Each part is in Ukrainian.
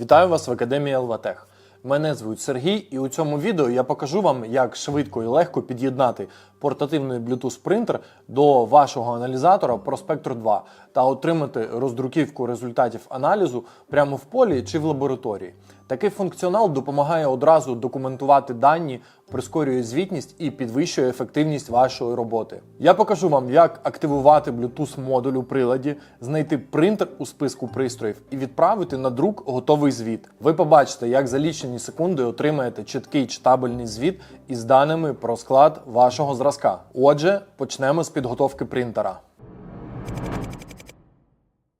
Вітаю вас в Академії Елватех. Мене звуть Сергій, і у цьому відео я покажу вам, як швидко і легко під'єднати портативний Bluetooth принтер до вашого аналізатора Prospector 2 та отримати роздруківку результатів аналізу прямо в полі чи в лабораторії. Такий функціонал допомагає одразу документувати дані, прискорює звітність і підвищує ефективність вашої роботи. Я покажу вам, як активувати Bluetooth модуль у приладі, знайти принтер у списку пристроїв і відправити на друк готовий звіт. Ви побачите, як за лічені секунди отримаєте чіткий читабельний звіт із даними про склад вашого зразка. Отже, почнемо з підготовки принтера.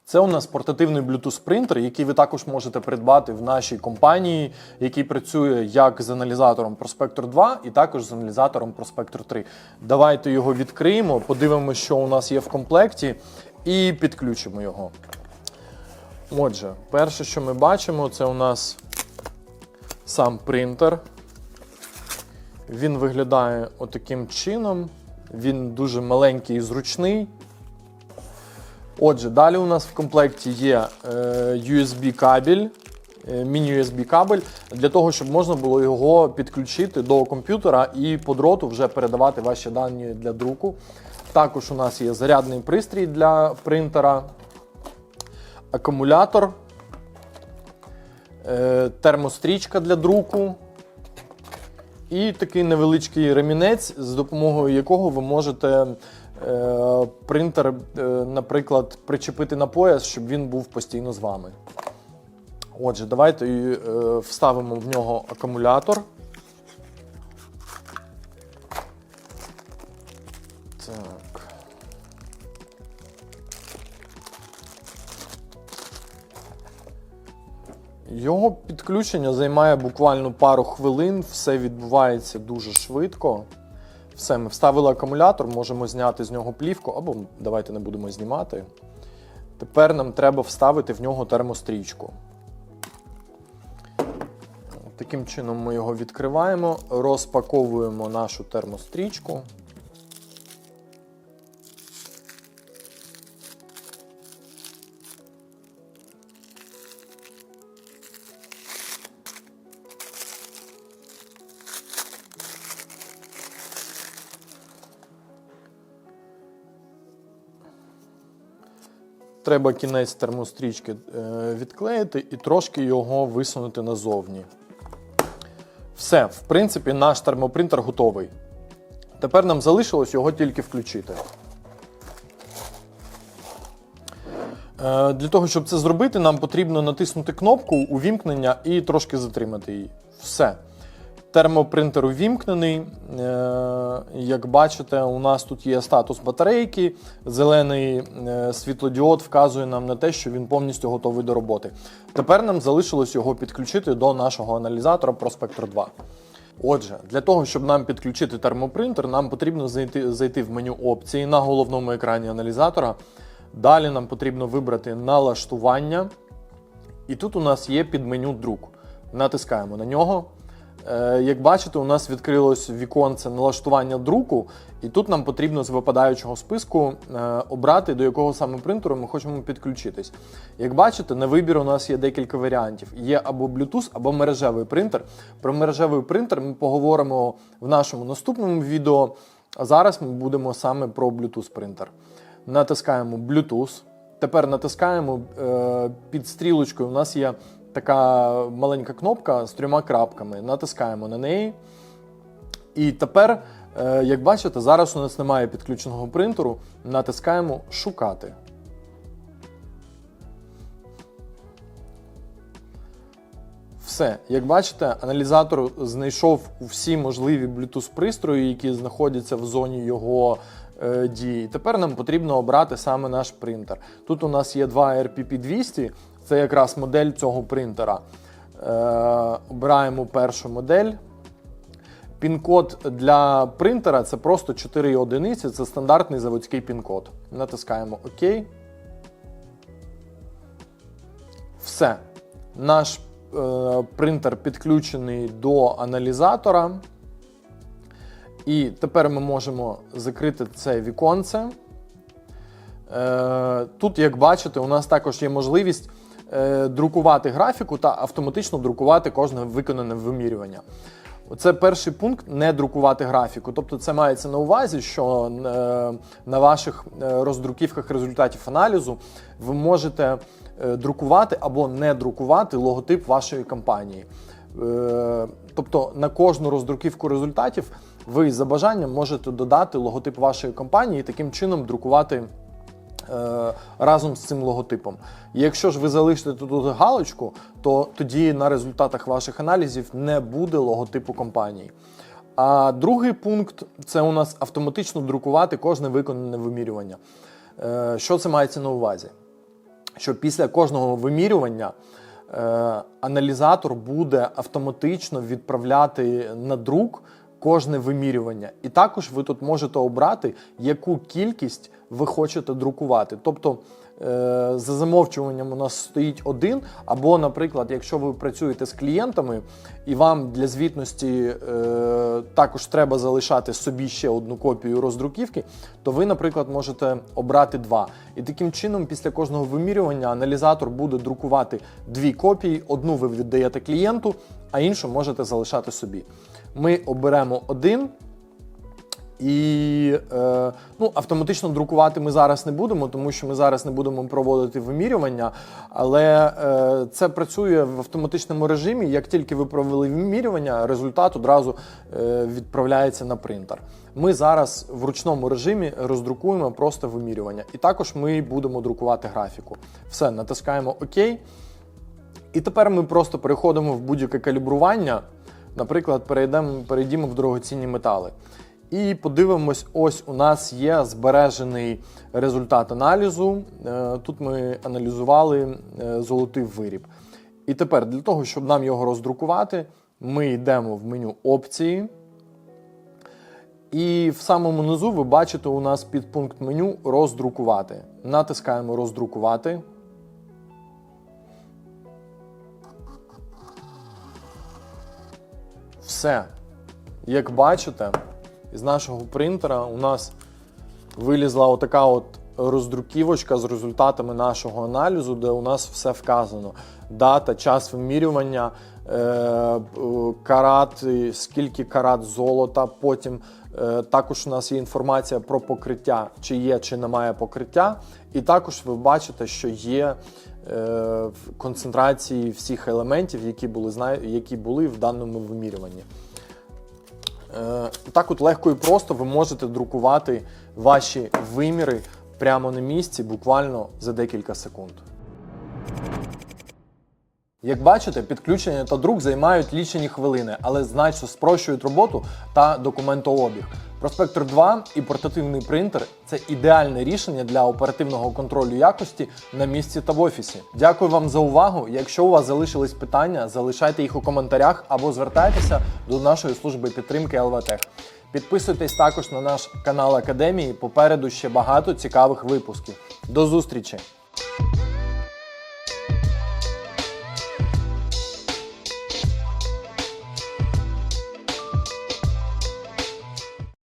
Це у нас портативний Bluetooth принтер, який ви також можете придбати в нашій компанії, який працює як з аналізатором Prospector 2 і також з аналізатором Prospector 3. Давайте його відкриємо, подивимося, що у нас є в комплекті, і підключимо його. Отже, перше, що ми бачимо, це у нас сам принтер. Він виглядає отаким чином. Він дуже маленький і зручний. Отже, далі у нас в комплекті є е, USB кабель, е, міні-USB кабель, для того, щоб можна було його підключити до комп'ютера і по дроту вже передавати ваші дані для друку. Також у нас є зарядний пристрій для принтера, акумулятор, е, термострічка для друку. І такий невеличкий ремінець, з допомогою якого ви можете принтер, е, наприклад, причепити на пояс, щоб він був постійно з вами. Отже, давайте е, вставимо в нього акумулятор. Так. Його підключення займає буквально пару хвилин, все відбувається дуже швидко. Все, ми вставили акумулятор, можемо зняти з нього плівку, або давайте не будемо знімати. Тепер нам треба вставити в нього термострічку. Таким чином ми його відкриваємо, розпаковуємо нашу термострічку. Треба кінець термострічки е, відклеїти і трошки його висунути назовні. Все, в принципі, наш термопринтер готовий. Тепер нам залишилось його тільки включити. Е, Для того, щоб це зробити, нам потрібно натиснути кнопку увімкнення і трошки затримати її. Все. Термопринтер увімкнений. Е, Як бачите, у нас тут є статус батарейки. Зелений е, світлодіод вказує нам на те, що він повністю готовий до роботи. Тепер нам залишилось його підключити до нашого аналізатора Prospector 2. Отже, для того, щоб нам підключити термопринтер, нам потрібно зайти, зайти в меню опції на головному екрані аналізатора. Далі нам потрібно вибрати налаштування. І тут у нас є підменю друк. Натискаємо на нього. Е, Як бачите, у нас відкрилось віконце налаштування друку, і тут нам потрібно з випадаючого списку е, обрати, до якого саме принтеру ми хочемо підключитись. Як бачите, на вибір у нас є декілька варіантів: є або Bluetooth, або мережевий принтер. Про мережевий принтер ми поговоримо в нашому наступному відео. А зараз ми будемо саме про Bluetooth принтер. Натискаємо Bluetooth. Тепер натискаємо е, під стрілочкою. У нас є така маленька кнопка з трьома крапками. Натискаємо на неї. І тепер, е, як бачите, зараз у нас немає підключеного принтеру. Натискаємо Шукати. Все, як бачите, аналізатор знайшов всі можливі Bluetooth пристрої, які знаходяться в зоні його е, дії. Тепер нам потрібно обрати саме наш принтер. Тут у нас є два RPP200, це якраз модель цього принтера. Е, обираємо першу модель. Пін-код для принтера це просто 4 одиниці, це стандартний заводський пін-код. Натискаємо ОК. Все. Наш е, принтер підключений до аналізатора. І тепер ми можемо закрити це віконце. Е, тут, як бачите, у нас також є можливість е, друкувати графіку та автоматично друкувати кожне виконане вимірювання. Це перший пункт не друкувати графіку. Тобто, це мається на увазі, що е, на ваших е, роздруківках результатів аналізу ви можете е, друкувати або не друкувати логотип вашої компанії. Тобто на кожну роздруківку результатів ви за бажанням можете додати логотип вашої компанії і таким чином друкувати разом з цим логотипом. І якщо ж ви залишите тут галочку, то тоді на результатах ваших аналізів не буде логотипу компанії. А другий пункт це у нас автоматично друкувати кожне виконане вимірювання. Е, Що це мається на увазі? Що після кожного вимірювання е, аналізатор буде автоматично відправляти на друк кожне вимірювання. І також ви тут можете обрати, яку кількість ви хочете друкувати. Тобто е, за замовчуванням у нас стоїть один, або, наприклад, якщо ви працюєте з клієнтами і вам для звітності е, також треба залишати собі ще одну копію роздруківки, то ви, наприклад, можете обрати два. І таким чином, після кожного вимірювання аналізатор буде друкувати дві копії: одну ви віддаєте клієнту, а іншу можете залишати собі. Ми оберемо один. І е, ну, автоматично друкувати ми зараз не будемо, тому що ми зараз не будемо проводити вимірювання. Але е, це працює в автоматичному режимі. Як тільки ви провели вимірювання, результат одразу е, відправляється на принтер. Ми зараз в ручному режимі роздрукуємо просто вимірювання. І також ми будемо друкувати графіку. Все, натискаємо ОК. І тепер ми просто переходимо в будь-яке калібрування. Наприклад, перейдемо, перейдімо в дорогоцінні метали. І подивимось, ось у нас є збережений результат аналізу. Е, Тут ми аналізували е, золотий виріб. І тепер для того, щоб нам його роздрукувати, ми йдемо в меню опції. І в самому низу ви бачите у нас підпункт меню роздрукувати. Натискаємо роздрукувати. Все. Як бачите, із нашого принтера у нас вилізла отака от роздруківочка з результатами нашого аналізу, де у нас все вказано: дата, час вимірювання, е, е, карат, скільки карат золота. Потім е, також у нас є інформація про покриття, чи є, чи немає покриття. І також ви бачите, що є концентрації всіх елементів, які були, які були в даному вимірюванні. Е, Так от легко і просто ви можете друкувати ваші виміри прямо на місці, буквально за декілька секунд. Як бачите, підключення та друк займають лічені хвилини, але значно спрощують роботу та документообіг. Проспектор 2 і портативний принтер це ідеальне рішення для оперативного контролю якості на місці та в офісі. Дякую вам за увагу. Якщо у вас залишились питання, залишайте їх у коментарях або звертайтеся до нашої служби підтримки ЛВТЕХ. Підписуйтесь також на наш канал Академії. Попереду ще багато цікавих випусків. До зустрічі!